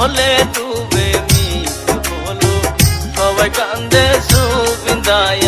জলে ডুবে মৃত্যু বলো। সবাই কান্দে সুবিন্দায়ার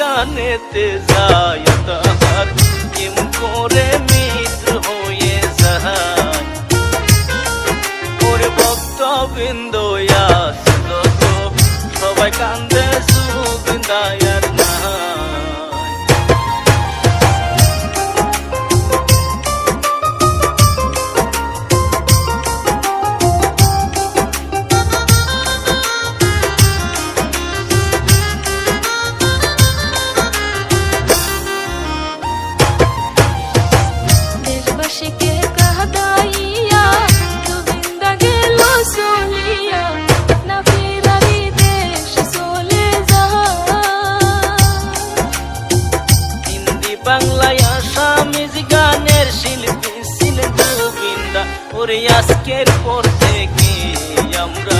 সেই কানেতে যায় তাহার কেম করে মিত্র হয়ে যায়। ওরে ভক্তবৃন্দ আসলো তো। সবাই কান্দে সুবিন্দায়ার ওরে আজকের পর থেকে আমরা